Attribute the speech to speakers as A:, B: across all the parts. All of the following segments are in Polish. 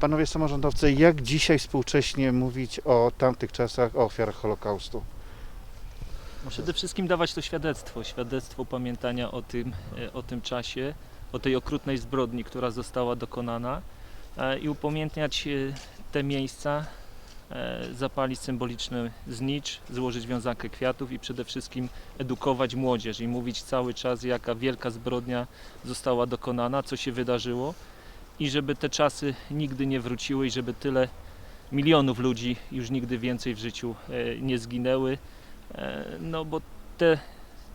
A: Panowie samorządowcy, jak dzisiaj współcześnie mówić o tamtych czasach, o ofiarach Holokaustu?
B: Przede wszystkim dawać to świadectwo, świadectwo pamiętania o tym, e, o tym czasie, o tej okrutnej zbrodni, która została dokonana e, i upamiętniać e, te miejsca, zapalić symboliczny znicz, złożyć wiązankę kwiatów i przede wszystkim edukować młodzież i mówić cały czas, jaka wielka zbrodnia została dokonana, co się wydarzyło i żeby te czasy nigdy nie wróciły i żeby tyle milionów ludzi już nigdy więcej w życiu e, nie zginęły. E, No bo te,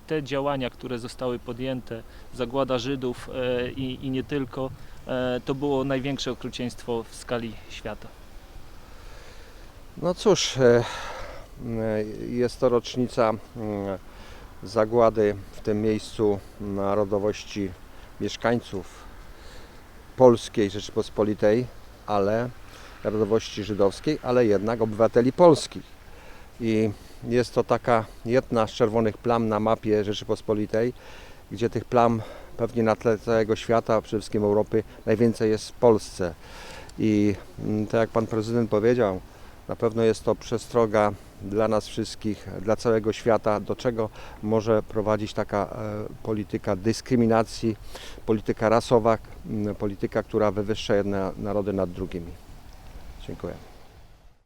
B: te działania, które zostały podjęte, zagłada Żydów e, i, i nie tylko, to było największe okrucieństwo w skali świata.
C: No cóż, jest to rocznica mm, zagłady w tym miejscu narodowości mieszkańców polskiej Rzeczypospolitej, ale narodowości żydowskiej, ale jednak obywateli polskich. I jest to taka jedna z czerwonych plam na mapie Rzeczypospolitej, gdzie tych plam pewnie na tle całego świata, przede wszystkim Europy, najwięcej jest w Polsce. I mm, tak jak pan prezydent powiedział, na pewno jest to przestroga dla nas wszystkich, dla całego świata, do czego może prowadzić taka e, polityka dyskryminacji, polityka rasowa, polityka, która wywyższa jedne narody nad drugimi. Dziękuję.